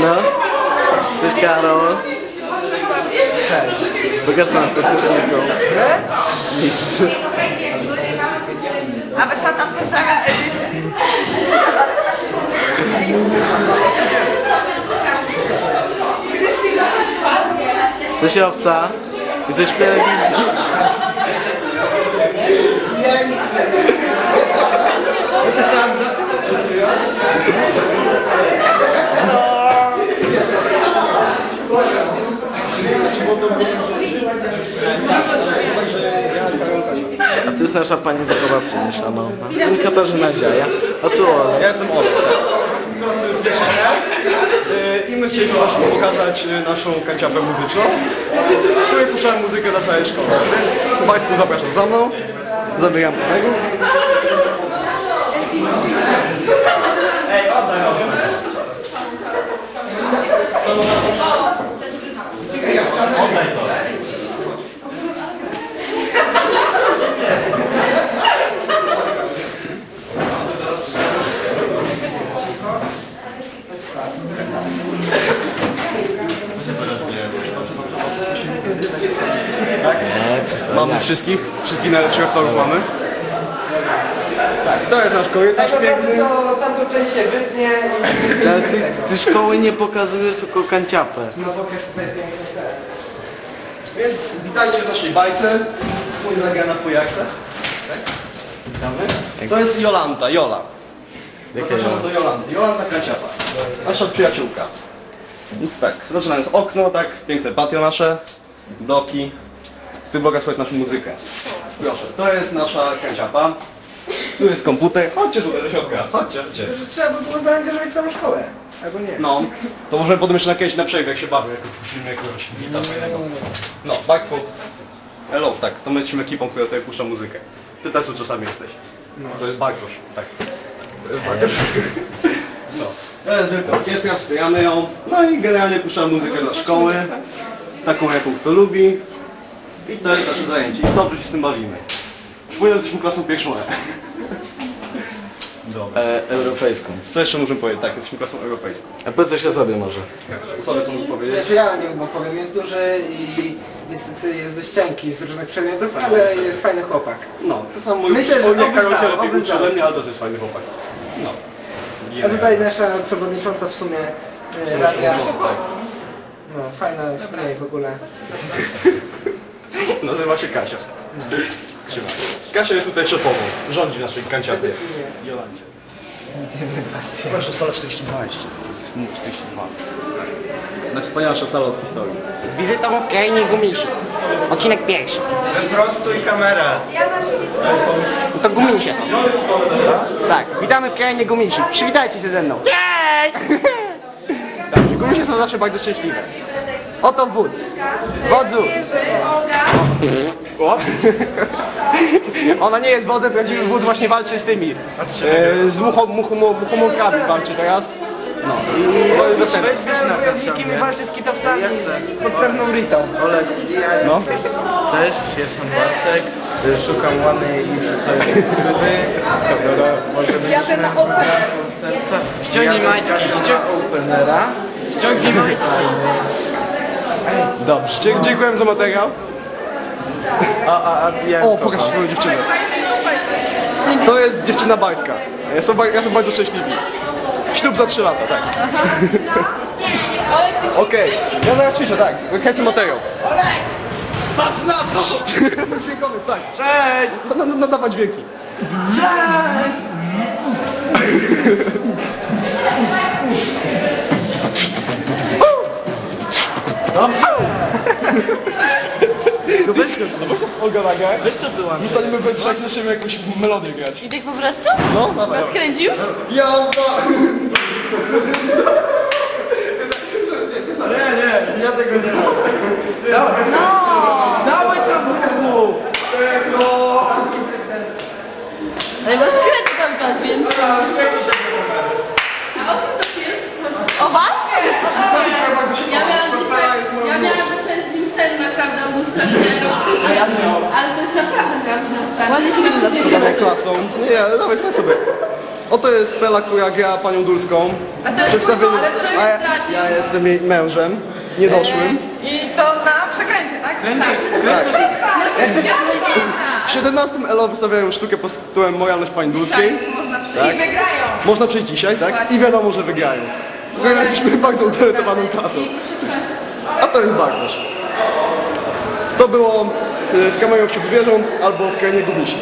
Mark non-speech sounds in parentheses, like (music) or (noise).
No. Cześć Karol. Cześć. Pokaż sam podróżników. Nic. A wyszła tam pozdrawia Edycie. Cześć owca. Jesteś w telewizji. A tu jest nasza pani wychowawczyni szanowna. Tu Katarzyna Ziaja. A tu Ola. Ja jestem. Klasy 10 y, i my chcieliśmy właśnie pokazać y, naszą kanciapę muzyczną, w której puszczamy muzykę dla całej szkoły. Więc Wojtku zapraszam za mną, zabieram kolegów. Mamy wszystkich, wszystkich najlepszych aktorów mamy. Tak, to jest nasz korytarz piękny. To tamtą część się wytnie i Ale ty, ty szkoły nie pokazujesz, tylko kanciapę. no pokaż tutaj piękne te. Więc witajcie w naszej bajce. Słoń zagra na fujarce. Tak? Witamy. To jest Jolanta, Jola. Zapraszamy do Jolanty. Jolanta Kanciapa. Nasza przyjaciółka. Więc tak, zaczynamy z okno, tak, piękne patio nasze, bloki. W tych blokach słuchać naszą muzykę. Proszę, to jest nasza kanciapa. Tu jest komputer. Chodźcie tutaj do środka. Chodźcie, chodźcie. Trzeba by było zaangażować całą szkołę. Albo nie. No, to możemy potem jeszcze na kiedyś na przejście, jak się bawię, jak puścimy jakiegoś hita fajnego. No, Backpo. Hello, tak, to my jesteśmy ekipą, która tutaj puszcza muzykę. Ty też tu czasami jesteś. To jest Bartosz, tak. To jest Bartosz. No. To jest wielka orkiestra, wspieramy ją. No i generalnie puszczamy muzykę dla szkoły. Taką, jaką kto lubi. I to jest nasze zajęcie. I dobrze się z tym bawimy. Przypominam, że jesteśmy klasą pierwszą E. Dobra. E, europejską. Co jeszcze możemy powiedzieć? Tak, jesteśmy klasą europejską. A powiedz coś o sobie może. By to mógł powiedzieć? Znaczy ja nie wiem, powiem, jest duży i niestety jest dość cienki z różnych przedmiotów, ale jest fajny chłopak. No, to samo mój Myślę, że oby Karol znał, się lepiej oby uczy znał. ode mnie, ale też jest fajny chłopak. No. A tutaj nasza przewodnicząca w sumie e, radia. No, fajna niej w ogóle. (laughs) Nazywa się Kasia. Trzymaj. Kasia jest tutaj szefową. Rządzi naszej kanciapie. Jolancie. Proszę, sala 42 jeszcze. To jest numer 42. Najwspanialsza sala od historii. Z wizytą w krainie gumisi. Odcinek pierwszy. Prostuj kamerę. No to gumisie. Tak, witamy w krainie gumisi. Przywitajcie się ze mną. Jej! (laughs) Dobrze, gumisie są zawsze bardzo szczęśliwe. Oto wódz. Wodzu. O, Ona nie jest wodzem, prawdziwy wódz właśnie walczy z tymi. E, z mucho, mucho, muchomórkami walczy teraz. No i to jest dostępne. Wojownikiem i walczy z kitowcami z podstępną Ritą. Olek. No. Cześć, jestem Bartek. Y, Szukam ładnej i przystojnej grzyby. Może Jadę na open. serca. Ściągnij majtki. Ściągnij majtki. Dobrze, dzie- dziękujemy za materiał. A, a, a jak O, pokaż swoją dziewczynę. To jest dziewczyna Bartka. Ja są, ba- ja są bardzo szczęśliwi. Ślub za 3 lata, tak. (laughs) Okej, ja zaraz ćwiczę, tak. Kręcę materiał. Patrz na to! Dźwiękowy, tak. Cześć! No, no, no dawaj dźwięki. Cześć! No weź, no weź to z Olga nagraj. Weź to wyłącz. Zostaniemy we trzech, zaczniemy jakąś melodię grać. I tak po prostu? No, dawaj. Odkręcił? Jazda! Dawaj czarnuchu! Ale go skręci cały czas, więc... O was? Ja miałam dzisiaj, ja miałam dzisiaj z nim sen naprawdę, on był strasznie ale to jest naprawdę prawda sen. Ładnie się. Dawaj klasą. Nie, ale dawaj, stań sobie. Oto jest Pela, która gra panią Dulską. A to jest mój mąż, który a ja, zdradził. ja jestem jej mężem, niedoszłym. I to na przekręcie, tak? W 17 ELO wystawiają sztukę pod tytułem Moralność pani Dulskiej. Można przyjść. Tak? I wygrają. Można przyjść dzisiaj, tak? I wiadomo, że wygrają. Bo jesteśmy bardzo utalentowaną klasą. I proszę usiąść. A to jest Bartosz. To było z kamerą wśród zwierząt albo w krainie gumisi.